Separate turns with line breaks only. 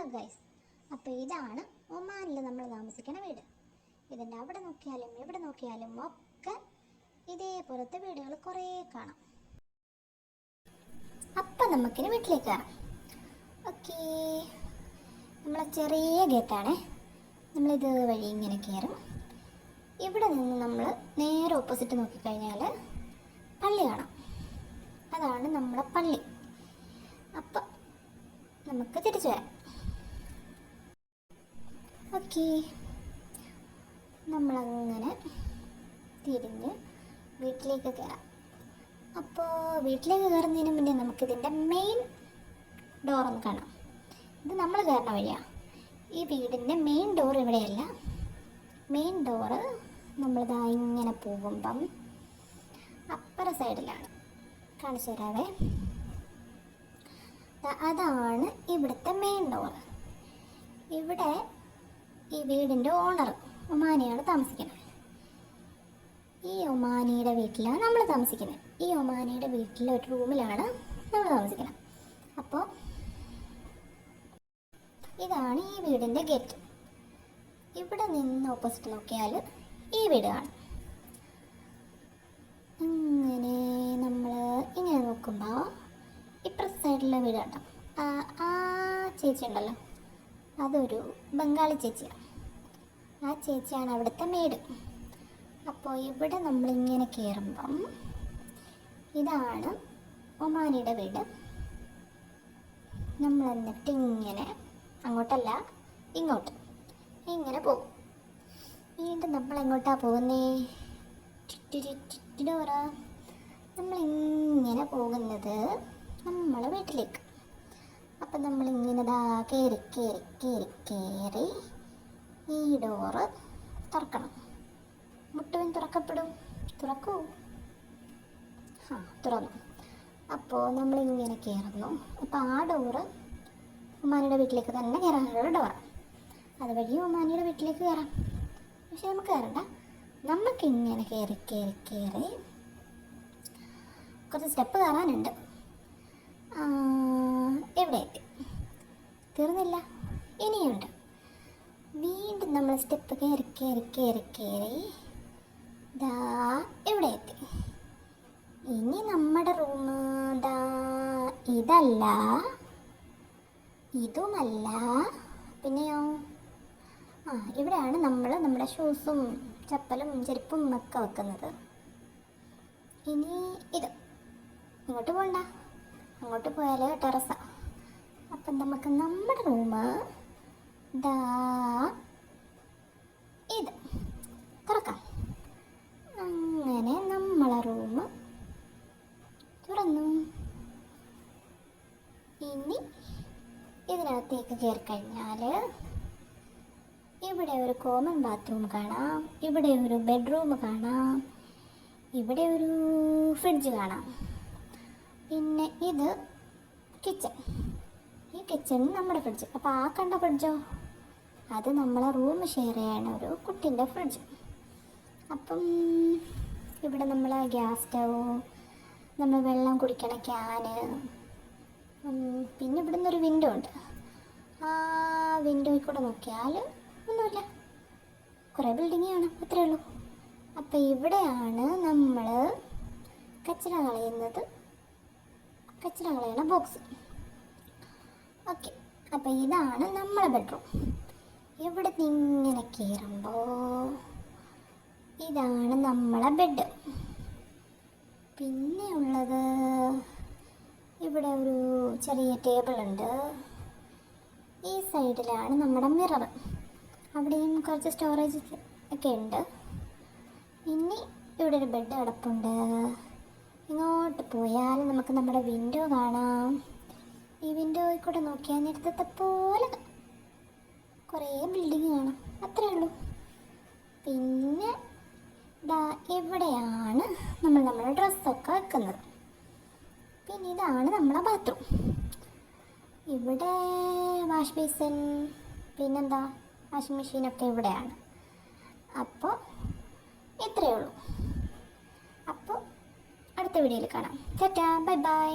Hello guys അപ്പോൾ ഇതാണ് ഒമാനിൽ നമ്മൾ താമസിക്കുന്ന വീട്. ഇതിന്റെ അവിടെ നോക്കിയാലും ഇവിടെ നോക്കിയാലും ഒക്കെ ഇതേപോലത്തെ വീടുകൾ കുറേ കാണാം. അപ്പം നമുക്കിനി വീട്ടിലേക്ക് കയറാം ഓക്കേ. നമ്മളെ ചെറിയ ഗേറ്റാണേ. നമ്മളിത് വഴി ഇങ്ങനെ കയറും. ഇവിടെ നിന്ന് നമ്മൾ നേരെ ഓപ്പോസിറ്റ് നോക്കിക്കഴിഞ്ഞാൽ പള്ളി കാണാം. അതാണ് നമ്മുടെ പള്ളി. അപ്പം നമുക്ക് തിരിച്ചു വരാം. ഓക്കെ. നമ്മളങ്ങനെ തിരിഞ്ഞ് വീട്ടിലേക്ക് കയറാം അപ്പോൾ വീട്ടിലേക്ക് കയറുന്നതിന് മുന്നേ നമുക്കിതിന്റെ മെയിൻ ഡോറൊന്ന് കാണാം. ഇത് നമ്മൾ കയറുന്ന വഴിയാണ് ഈ വീടിന്റെ മെയിൻ ഡോർ ഇവിടെയല്ല. മെയിൻ ഡോറ് നമ്മളിതാ ഇങ്ങനെ പോകുമ്പം അപ്പുറ സൈഡിലാണ് കാണിച്ചു തരാവേ. അതാണ് ഇവിടുത്തെ മെയിൻ ഡോർ ഇവിടെ ഈ വീടിന്റെ ഓണർ ഒമാനിയാണ് താമസിക്കുന്നത്. ഈ ഒമാനിയുടെ വീട്ടിലാണ് നമ്മൾ താമസിക്കുന്നത്. ഈ ഒമാനിയുടെ വീട്ടിലെ ഒരു റൂമിലാണ് നമ്മൾ താമസിക്കുന്നത്. അപ്പോൾ ഇതാണ് ഈ വീടിന്റെ ഗേറ്റ് ഇവിടെ നിന്ന് ഓപ്പോസിറ്റ് നോക്കിയാൽ ഈ വീട് കാണും. അങ്ങനെ നമ്മൾ ഇങ്ങനെ നോക്കുമ്പോൾ ഇപ്പുറത്തെ സൈഡിലെ വീട് കണ്ടോ ആ ആ ചേച്ചി ഉണ്ടല്ലോ. അതൊരു ബംഗാളി ചേച്ചിയാണ് ആ ചേച്ചിയാണ് അവിടുത്തെ മേട് അപ്പോൾ ഇവിടെ നമ്മളിങ്ങനെ കയറുമ്പം ഇതാണ് ഒമാനിയുടെ വീട്. നമ്മൾ എന്നിട്ട് ഇങ്ങനെ അങ്ങോട്ടല്ല ഇങ്ങോട്ട്. ഇങ്ങനെ പോകും. വീണ്ടും നമ്മൾ എങ്ങോട്ടാണ് പോകുന്നേ? ചുറ്റിരി നമ്മളിങ്ങനെ പോകുന്നത് നമ്മളെ വീട്ടിലേക്ക്. അപ്പം നമ്മളിങ്ങനെ ദാ കയറി കയറി കയറി കയറി ഈ ഡോറ് തുറക്കണം. മുട്ടുവൻ തുറക്കപ്പെടും. തുറക്കൂ. ആ തുറന്നു. അപ്പോൾ നമ്മളിങ്ങനെ കയറുന്നു അപ്പോൾ ആ ഡോറ് ഉമ്മാനിയുടെ വീട്ടിലേക്ക് തന്നെ കയറാനുള്ള ഡോറ് അതുവഴി ഉമ്മാനിയുടെ വീട്ടിലേക്ക് കയറാം പക്ഷെ നമുക്ക് കയറണ്ട നമുക്കിങ്ങനെ കയറി കയറി കയറി കുറച്ച് സ്റ്റെപ്പ് കയറാനുണ്ട് എവിടെ എത്തി. തീർന്നില്ല. ഇനിയുണ്ട്. വീണ്ടും നമ്മൾ സ്റ്റെപ്പ് കയറി കയറി കയറി കയറി. ദാ എവിടെ എത്തി. ഇനി നമ്മുടെ റൂം ദാ ഇതല്ല. ഇതുമല്ല. പിന്നെയോ? ആ ഇവിടെയാണ് നമ്മൾ നമ്മുടെ ഷൂസും ചപ്പലും ചെരുപ്പും ഒക്കെ വെക്കുന്നത്. ഇനി ഇത്. ഇങ്ങോട്ട് പോകണ്ട. അങ്ങോട്ട് പോയാൽ ടെറസ അപ്പം നമുക്ക് നമ്മുടെ റൂം ദാ ഇത്. തുറക്കാം. അങ്ങനെ നമ്മളെ റൂം തുറന്നു. ഇനി ഇതിനകത്തേക്ക് കയറി കഴിഞ്ഞാൽ ഇവിടെ ഒരു കോമൺ ബാത്റൂം കാണാം. ഇവിടെ ഒരു ബെഡ്റൂം കാണാം. ഇവിടെ ഒരു ഫ്രിഡ്ജ് കാണാം. പിന്നെ ഇത് കിച്ചൺ ഈ കിച്ചൺ നമ്മുടെ ഫ്രിഡ്ജ് അപ്പോൾ ആ കണ്ട ഫ്രിഡ്ജോ അത് നമ്മളെ റൂം ഷെയർ ചെയ്യണ ഒരു കുട്ടിന്റെ ഫ്രിഡ്ജ് അപ്പം ഇവിടെ നമ്മൾ ഗ്യാസ് സ്റ്റവ് നമ്മൾ വെള്ളം കുടിക്കണ ക്യാന് പിന്നെ ഇവിടുന്ന് ഒരു വിൻഡോ ഉണ്ട്. ആ വിൻഡോയിൽ കൂടെ നോക്കിയാൽ ഒന്നുമില്ല. കുറേ ബിൽഡിങ് ആണ് അത്രേ ഉള്ളൂ. അപ്പം ഇവിടെയാണ് നമ്മൾ കച്ചറ കളയുന്നത്. കച്ചറ ബോക്സ് ഓക്കെ അപ്പം ഇതാണ് നമ്മളെ ബെഡ്റൂം ഇവിടെ ഇങ്ങനെ കയറുമ്പോൾ ഇതാണ് നമ്മളെ ബെഡ് പിന്നെ ഉള്ളത് ഇവിടെ ഒരു ചെറിയ ടേബിൾ ഉണ്ട്. ഈ സൈഡിലാണ് നമ്മുടെ മിറർ അവിടെയും കുറച്ച് സ്റ്റോറേജ് ഒക്കെ ഉണ്ട്. ഇനി ഇവിടെ ഒരു ബെഡ് കിടപ്പുണ്ട്. ഇങ്ങോട്ട് പോയാൽ നമുക്ക് നമ്മുടെ വിൻഡോ കാണാം. ഈ വിൻഡോയിൽ കൂടെ നോക്കിയാൽ നേരത്തെ പോലെ കുറേ ബിൽഡിങ് കാണാം. അത്രേ ഉള്ളൂ. പിന്നെ ദാ ഇവിടെയാണ് നമ്മൾ നമ്മുടെ ഡ്രസ്സൊക്കെ വെക്കുന്നത്? പിന്നെ ഇതാണ് നമ്മളെ ബാത്റൂം ഇവിടെ വാഷ് ബേസിൻ പിന്നെന്താ? വാഷിംഗ് മെഷീനൊക്കെ ഇവിടെയാണ്. അപ്പോൾ ഇത്രയേ ഉള്ളൂ. അടുത്ത വീഡിയോയിൽ കാണാം. ചേട്ടാ ബൈ ബൈ.